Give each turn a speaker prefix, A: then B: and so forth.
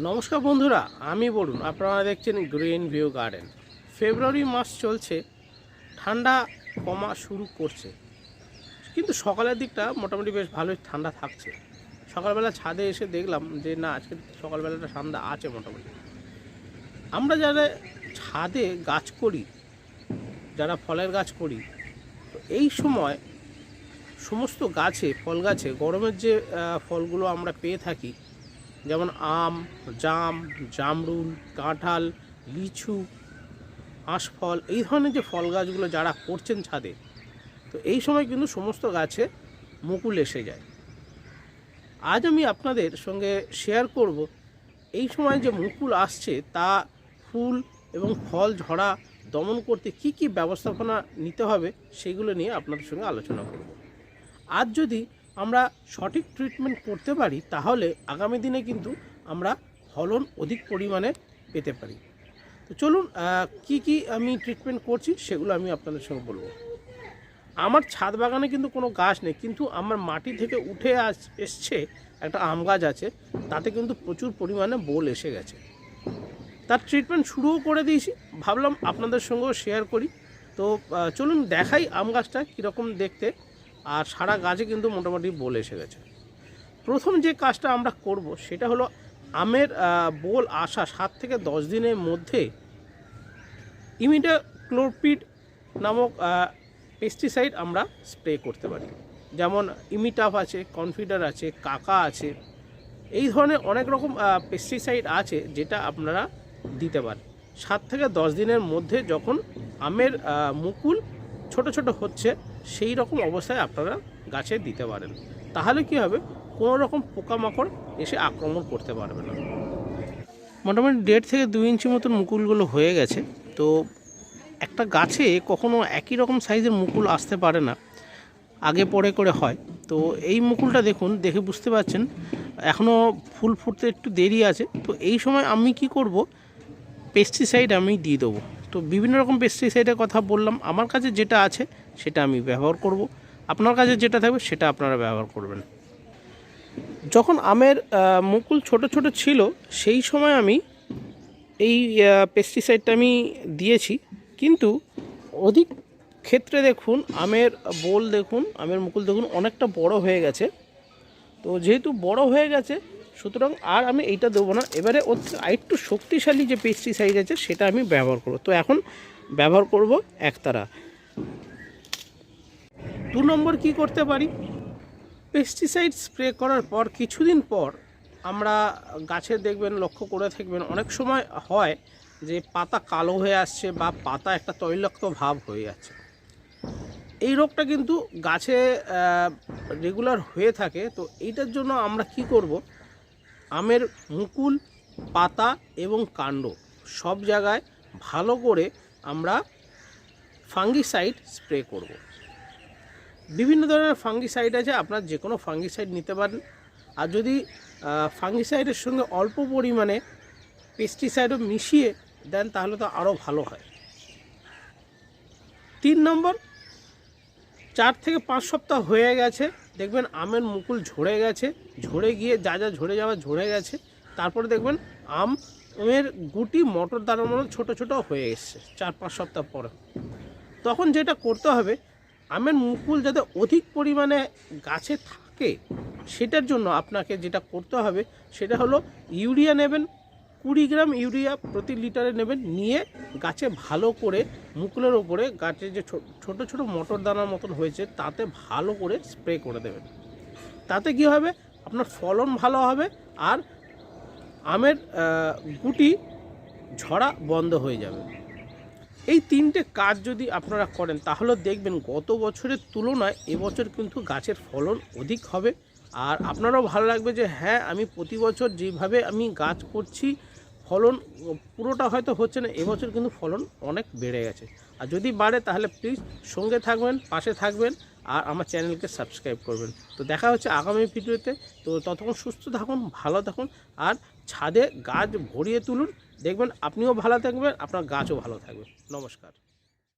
A: নমস্কার বন্ধুরা, আমি বলুন আপনারা দেখছেন গ্রিন ভিউ গার্ডেন ফেব্রুয়ারি মাস চলছে, ঠান্ডা কমা শুরু করছে। কিন্তু সকালের দিকটা মোটামুটি বেশ ভালোই ঠান্ডা থাকছে। সকালবেলা ছাদে এসে দেখলাম যে, না, আজকে সকালবেলাটা ঠান্ডা আছে মোটামুটি। আমরা যারা ছাদে গাছ করি, যারা ফলের গাছ করি, তো এই সময় সমস্ত গাছে, ফল গাছে, গরমের যে ফলগুলো আমরা পেয়ে থাকি যেমন আম, জাম, জামরুল, কাঁঠাল, লিচু, আঁশফল, এই ধরনের যে ফল গাছগুলো যারা করছেন ছাদে, তো এই সময় কিন্তু সমস্ত গাছে মুকুল এসে যায়। আজ আমি আপনাদের সঙ্গে শেয়ার করব এই সময় যে মুকুল আসছে তা ফুল এবং ফল ঝরা দমন করতে কি কি ব্যবস্থাপনা নিতে হবে সেগুলো নিয়ে আপনাদের সঙ্গে আলোচনা করব। আজ যদি আমরা সঠিক ট্রিটমেন্ট করতে পারি, তাহলে আগামী দিনে কিন্তু আমরা ফলন অধিক পরিমাণে পেতে পারি। তো চলুন কি কি আমি ট্রিটমেন্ট করছি সেগুলো আমি আপনাদের সঙ্গে বলব। আমার ছাদ বাগানে কিন্তু কোনো গাছ নেই, কিন্তু আমার মাটি থেকে উঠে আস, এসছে একটা আম গাছ আছে, তাতে কিন্তু প্রচুর পরিমাণে বোল এসে গেছে। তার ট্রিটমেন্ট শুরুও করে দিয়েছি, ভাবলাম আপনাদের সঙ্গেও শেয়ার করি। তো চলুন দেখাই আম গাছটা কীরকম দেখতে। আর সারা গাছে কিন্তু মোটামুটি বোল এসে গেছে। প্রথম যে কাজটা আমরা করব সেটা হলো আমের বোল আসা সাত থেকে দশ দিনের মধ্যে ইমিডা ক্লোরপিড নামক পেস্টিসাইড আমরা স্প্রে করতে পারি। যেমন ইমিটাফ আছে, কনফিডার আছে, কাকা আছে, এই ধরনের অনেক রকম পেস্টিসাইড আছে যেটা আপনারা দিতে পারেন। সাত থেকে দশ দিনের মধ্যে যখন আমের মুকুল ছোট ছোট হচ্ছে সেই রকম অবস্থায় আপনারা গাছে দিতে পারেন। তাহলে কি হবে? কোনো রকম পোকামাকড় এসে আক্রমণ করতে পারবে না। মোটামুটি দেড় থেকে দুই ইঞ্চি মতন মুকুলগুলো হয়ে গেছে। তো একটা গাছে কখনো একই রকম সাইজের মুকুল আসতে পারে না। আগে পরে করে হয়। তো এই মুকুলটা দেখুন, দেখে বুঝতে পারছেন এখনও ফুল ফুটতে একটু দেরি আছে। তো এই সময় আমি কি করব? পেস্টিসাইড আমি দিয়ে দেবো। তো বিভিন্ন রকম পেস্টিসাইডের কথা বললাম। আমার কাছে যেটা আছে সেটা আমি ব্যবহার করব। আপনার কাছে যেটা থাকবে সেটা আপনারা ব্যবহার করবেন। যখন আমের মুকুল ছোট ছোট ছিল, সেই সময় আমি এই পেস্টিসাইডটা আমি দিয়েছি। কিন্তু অধিক ক্ষেত্রে দেখুন, আমের বোল দেখুন, আমের মুকুল দেখুন অনেকটা বড় হয়ে গেছে। তো যেহেতু বড় হয়ে গেছে, সুতরাং আর আমি এইটা দেবো না। এবারে ওর আরেকটু শক্তিশালী যে পেস্টিসাইড আছে, সেটা আমি ব্যবহার করব। তো এখন ব্যবহার করব একতারা। দু নম্বর কি করতে পারি? পেস্টিসাইড স্প্রে করার পর কিছুদিন পর আমরা গাছে দেখবেন, লক্ষ্য করে থাকবেন, অনেক সময় হয় যে পাতা কালো হয়ে আসছে বা পাতা একটা তৈলাক্ত ভাব হয়ে যাচ্ছে। এই রোগটা কিন্তু গাছে রেগুলার হয়ে থাকে। তো এইটার জন্য আমরা কি করব? আমের মুকুল, পাতা এবং কাণ্ড সব জায়গায় ভালো করে আমরা ফাঙ্গিসাইড স্প্রে করব। বিভিন্ন ধরনের ফাঙ্গিসাইড আছে, আপনার যে কোনো ফাঙ্গিসাইড নিতে পারেন। আর যদি ফাঙ্গিসাইডের সঙ্গে অল্প পরিমাণে পেস্টিসাইডও মিশিয়ে দেন, তাহলে তো আরও ভালো হয়। তিন নম্বর, চার থেকে পাঁচ সপ্তাহ হয়ে গেছে, দেখবেন আমের মুকুল ঝরে গেছে, ঝরে গিয়ে যা যা ঝরে যাওয়া ঝরে গেছে, তারপরে দেখবেন আম, আমের গুটি, মটর দানার মতো ছোটো ছোটো হয়ে এসছে, চার পাঁচ সপ্তাহ পরে। তখন যেটা করতে হবে আমের মুকুল যাতে অধিক পরিমাণে গাছে থাকে, সেটার জন্য আপনাকে যেটা করতে হবে, সেটা হলো ইউরিয়া নেবেন, কুড়ি গ্রাম ইউরিয়া প্রতি লিটারে নেবেন, নিয়ে গাছে ভালো করে মুকুলের ওপরে গাছে যে ছোট ছোট মটর দানার মতন হয়েছে, তাতে ভালো করে স্প্রে করে দেবেন। তাতে কি হবে? আপনার ফলন ভালো হবে, আর আমের গুটি ঝরা বন্ধ হয়ে যাবে। এই তিনটে কাজ যদি আপনারা করেন, তাহলে দেখবেন গত বছরের তুলনায় এবছর কিন্তু গাছের ফলন অধিক হবে। আর আপনারাও ভালো লাগবে যে হ্যাঁ আমি প্রতি বছর যেভাবে আমি গাছ করছি, ফলন পুরোটা হয়তো হচ্ছে না, এবছর কিন্তু ফলন অনেক বেড়ে গেছে। আর যদি বাড়ে, তাহলে প্লিজ সঙ্গে থাকবেন, পাশে থাকবেন। আর আমার চ্যানেলকে সাবস্ক্রাইব করবেন। তো দেখা হচ্ছে আগামী ভিডিওতে। তো ততক্ষণ সুস্থ থাকুন, ভালো থাকুন আর ছাদে গাছ ভরিয়ে তুলুন। দেখবেন আপনিও ভালো থাকবেন, আপনার গাছও ভালো থাকবে। নমস্কার।